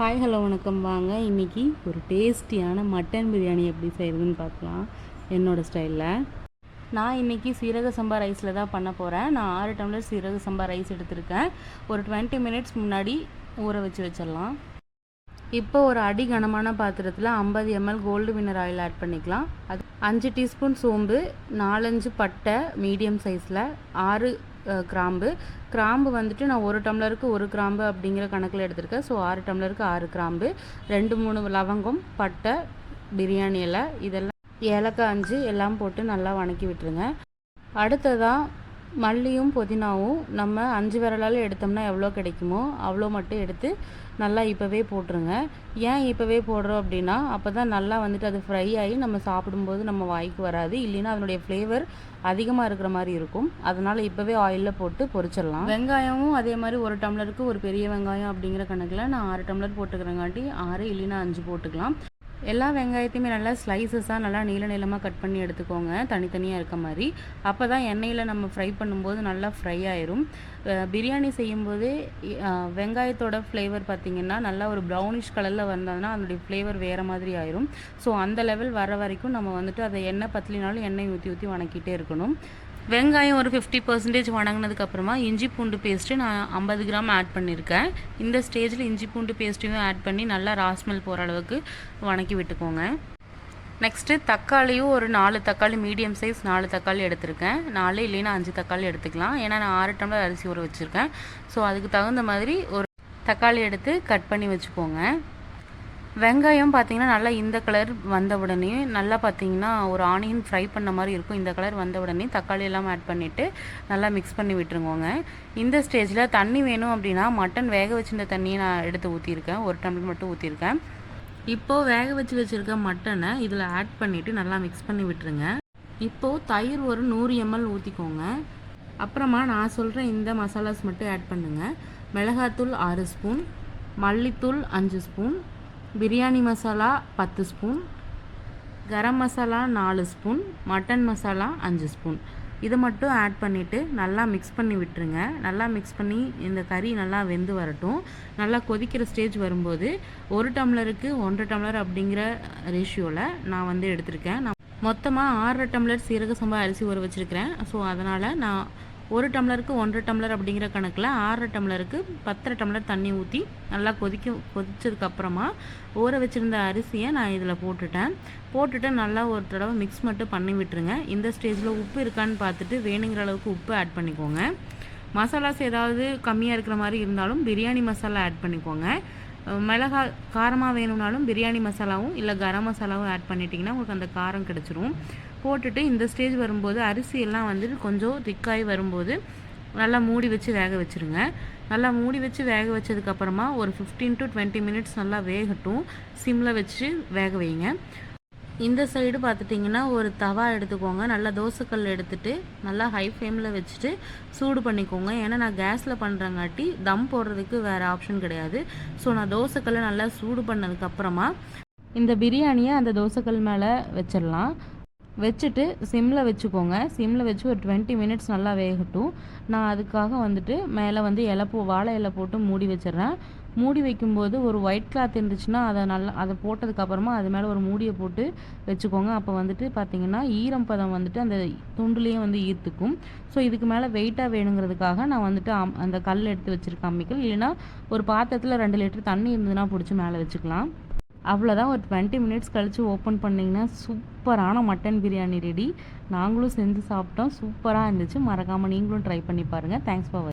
Hi hello வணக்கம். வாங்க இன்றைக்கி ஒரு டேஸ்டியான மட்டன் பிரியாணி எப்படி செய்கிறதுன்னு பார்க்கலாம். என்னோடய ஸ்டைலில் நான் இன்றைக்கி சீரக சம்பா ரைஸில் தான் பண்ண போகிறேன் நான் ஆறு டம்ளர் சீரக சம்பா ரைஸ் எடுத்திருக்கேன். ஒரு டுவெண்ட்டி மினிட்ஸ் முன்னாடி ஊற வச்சு வச்சிடலாம். இப்போ ஒரு அடி கனமான பாத்திரத்தில் ஐம்பது ml gold winner oil add பண்ணிக்கலாம். அது அஞ்சு டீஸ்பூன் சோம்பு நாலஞ்சு பட்டை மீடியம் சைஸில் ஆறு கிராம்பு. கிராம்பு வந்துட்டு நான் ஒரு டம்ளருக்கு ஒரு கிராம்பு அப்படிங்கிற கணக்கில் எடுத்திருக்கேன். ஸோ ஆறு டம்ளருக்கு ஆறு கிராம்பு. ரெண்டு மூணு லவங்கம் பட்டை பிரியாணி இலை இதெல்லாம் ஏலக்காய் அஞ்சு எல்லாம் போட்டு நல்லா வணக்கி விட்டுருங்க. அடுத்ததாக மல்லியும் புதினாவும் நம்ம அஞ்சு விரலால் எடுத்தோம்னா எவ்வளோ கிடைக்குமோ அவ்வளோ மட்டும் எடுத்து நல்லா இப்போவே போட்டுருங்க. ஏன் இப்போவே போடுறோம் அப்படின்னா அப்போ தான் நல்லா வந்துட்டு அது ஃப்ரை ஆகி நம்ம சாப்பிடும்போது நம்ம வாய்க்கு வராது. இல்லைன்னா அதனுடைய ஃப்ளேவர் அதிகமாக இருக்கிற மாதிரி இருக்கும். அதனால் இப்போவே ஆயிலில் போட்டு பொரிச்சிடலாம். வெங்காயமும் அதே மாதிரி ஒரு டம்ளருக்கு ஒரு பெரிய வெங்காயம் அப்படிங்கிற கணக்கில் நான் ஆறு டம்ளர் போட்டுக்கிறேங்காட்டி ஆறு இல்லைன்னா அஞ்சு போட்டுக்கலாம். எல்லா வெங்காயத்தையுமே நல்லா ஸ்லைசஸாக நல்லா நீள நீளமாக கட் பண்ணி எடுத்துக்கோங்க. தனித்தனியாக இருக்க மாதிரி. அப்போ தான் எண்ணெயில் நம்ம ஃப்ரை பண்ணும்போது நல்லா ஃப்ரை ஆயிரும். பிரியாணி செய்யும்போதே வெங்காயத்தோட ஃப்ளேவர் பார்த்திங்கன்னா நல்லா ஒரு ப்ரௌனிஷ் கலரில் வந்ததுன்னா அதனுடைய ஃப்ளேவர் வேறு மாதிரி ஆயிரும். ஸோ அந்த லெவல் வர வரைக்கும் நம்ம வந்துட்டு அதை எண்ணெய் பத்திலினாலும் எண்ணெய் ஊற்றி ஊற்றி வணக்கிட்டே இருக்கணும். வெங்காயம் ஒரு ஃபிஃப்டி பர்சன்டேஜ் வணங்கினதுக்கப்புறமா இஞ்சி பூண்டு பேஸ்ட்டு நான் ஐம்பது கிராம் ஆட் பண்ணியிருக்கேன் இந்த ஸ்டேஜில் இஞ்சி பூண்டு பேஸ்ட்டையும் ஆட் பண்ணி நல்லா ராஸ்மெல் போகிற அளவுக்கு வணக்கி விட்டுக்கோங்க. நெக்ஸ்ட்டு தக்காளியும் ஒரு நாலு தக்காளி மீடியம் சைஸ் நாலு தக்காளி எடுத்திருக்கேன். நாலு இல்லைன்னா அஞ்சு தக்காளி எடுத்துக்கலாம். ஏன்னா நான் ஆறு டம்ளர் அரிசி ஊற வச்சுருக்கேன். ஸோ அதுக்கு தகுந்த மாதிரி ஒரு தக்காளி எடுத்து கட் பண்ணி வச்சுக்கோங்க. வெங்காயம் பார்த்தீங்கன்னா நல்லா இந்த கலர் வந்த உடனே நல்லா பார்த்தீங்கன்னா ஒரு ஆனியன் ஃப்ரை பண்ண மாதிரி இருக்கும். இந்த கலர் வந்த உடனே தக்காளி எல்லாம் ஆட் பண்ணிவிட்டு நல்லா மிக்ஸ் பண்ணி விட்டுருங்கோங்க. இந்த ஸ்டேஜில் தண்ணி வேணும் அப்படின்னா மட்டன் வேக வச்சிருந்த தண்ணியை நான் எடுத்து ஊற்றிருக்கேன் ஒரு டம்ளர் மட்டும் ஊற்றிருக்கேன் இப்போது வேக வச்சு வச்சுருக்க மட்டனை இதில் ஆட் பண்ணிவிட்டு நல்லா மிக்ஸ் பண்ணி விட்டுருங்க. இப்போது தயிர் ஒரு நூறு எம்எல் ஊற்றிக்கோங்க அப்புறமா நான் சொல்கிற இந்த மசாலாஸ் மட்டும் ஆட் பண்ணுங்கள் மிளகாத்தூள் ஆறு ஸ்பூன் மல்லித்தூள் அஞ்சு ஸ்பூன் பிரியாணி மசாலா பத்து ஸ்பூன் கரம் மசாலா நாலு ஸ்பூன் மட்டன் மசாலா அஞ்சு ஸ்பூன். இதை மட்டும் ஆட் பண்ணிவிட்டு நல்லா மிக்ஸ் பண்ணி விட்டுருங்க. நல்லா மிக்ஸ் பண்ணி இந்த கறி நல்லா வெந்து வரட்டும். நல்லா கொதிக்கிற ஸ்டேஜ் வரும்போது ஒரு டம்ளருக்கு ஒன்றரை டம்ளர் அப்படிங்கிற ரேஷியோவில் நான் வந்து எடுத்திருக்கேன். நான் மொத்தமாக ஆறரை டம்ளர் சீரக சம்பா அரிசி ஊற வச்சுருக்கிறேன். ஸோ அதனால் நான் ஒரு டம்ளருக்கு ஒன்றரை டம்ளர் அப்படிங்கிற கணக்கில் ஆறரை டம்ளருக்கு பத்தரை டம்ளர் தண்ணி ஊற்றி நல்லா கொதிக்க கொதிச்சதுக்கப்புறமா ஊற வச்சுருந்த அரிசியை நான் இதில் போட்டுட்டேன். போட்டுட்டு நல்லா ஒரு தடவை மிக்ஸ் மட்டும் பண்ணி விட்டுருங்க. இந்த ஸ்டேஜில் உப்பு இருக்கான்னு பார்த்துட்டு வேணுங்கிற அளவுக்கு உப்பு ஆட் பண்ணிக்கோங்க. மசாலாஸ் ஏதாவது கம்மியாக இருக்கிற மாதிரி இருந்தாலும் பிரியாணி மசாலா ஆட் பண்ணிக்கோங்க. மிளகா காரமாக வேணும்னாலும் பிரியாணி மசாலாவும் இல்லை கரம் மசாலாவும் ஆட் பண்ணிட்டிங்கன்னா உங்களுக்கு அந்த காரம் கிடச்சிரும். போட்டுட்டு இந்த ஸ்டேஜ் வரும்போது அரிசி எல்லாம் வந்துட்டு கொஞ்சம் திக்காகி வரும்போது நல்லா மூடி வச்சு வேக வச்சுருங்க. நல்லா மூடி வச்சு வேக வச்சதுக்கப்புறமா ஒரு ஃபிஃப்டீன் டு டுவெண்ட்டி மினிட்ஸ் நல்லா வேகட்டும். சிம்மில் வச்சு வேக வைங்க. இந்த சைடு பார்த்துட்டிங்கன்னா ஒரு தவா எடுத்துக்கோங்க. நல்லா தோசைக்கல் எடுத்துகிட்டு நல்லா ஹை ஃப்ளேமில் வச்சுட்டு சூடு பண்ணிக்கோங்க. ஏன்னா நான் கேஸில் பண்ணுறங்காட்டி தம் போடுறதுக்கு வேறு ஆப்ஷன் கிடையாது. ஸோ நான் தோசைக்கல்லை நல்லா சூடு பண்ணதுக்கப்புறமா இந்த பிரியாணியை அந்த தோசைக்கல் மேலே வச்சிடலாம். வச்சுட்டு சிம்மில் வச்சுக்கோங்க. சிம்மில் வச்சு ஒரு டுவெண்ட்டி மினிட்ஸ் நல்லா வேகட்டும். நான் அதுக்காக வந்துட்டு மேலே வந்து இலை போ வாழை இலை போட்டு மூடி வச்சிடுறேன். மூடி வைக்கும்போது ஒரு ஒயிட் கிளாத் இருந்துச்சுன்னா அதை நல்லா அதை போட்டதுக்கப்புறமா அது மேலே ஒரு மூடியை போட்டு வச்சுக்கோங்க. அப்போ வந்துட்டு பார்த்திங்கன்னா ஈரம் பதம் வந்துட்டு அந்த துண்டுலேயே வந்து ஈர்த்துக்கும். ஸோ இதுக்கு மேலே வெயிட்டாக வேணுங்கிறதுக்காக நான் வந்துட்டு அந்த கல் எடுத்து வச்சுருக்கேன் அம்மிக்கல். இல்லைன்னா ஒரு பாத்திரத்தில் ரெண்டு லிட்டர் தண்ணி இருந்ததுன்னா பிடிச்சி மேலே வச்சுக்கலாம். அவ்வளோதான் ஒரு டுவெண்ட்டி மினிட்ஸ் கழித்து ஓப்பன் பண்ணிங்கன்னா சூப்பரான மட்டன் பிரியாணி ரெடி நாங்களும் செஞ்சு சாப்பிட்டோம். சூப்பராக இருந்துச்சு. மறக்காமல் நீங்களும் ட்ரை பண்ணி பாருங்கள் தேங்க்ஸ் ஃபார்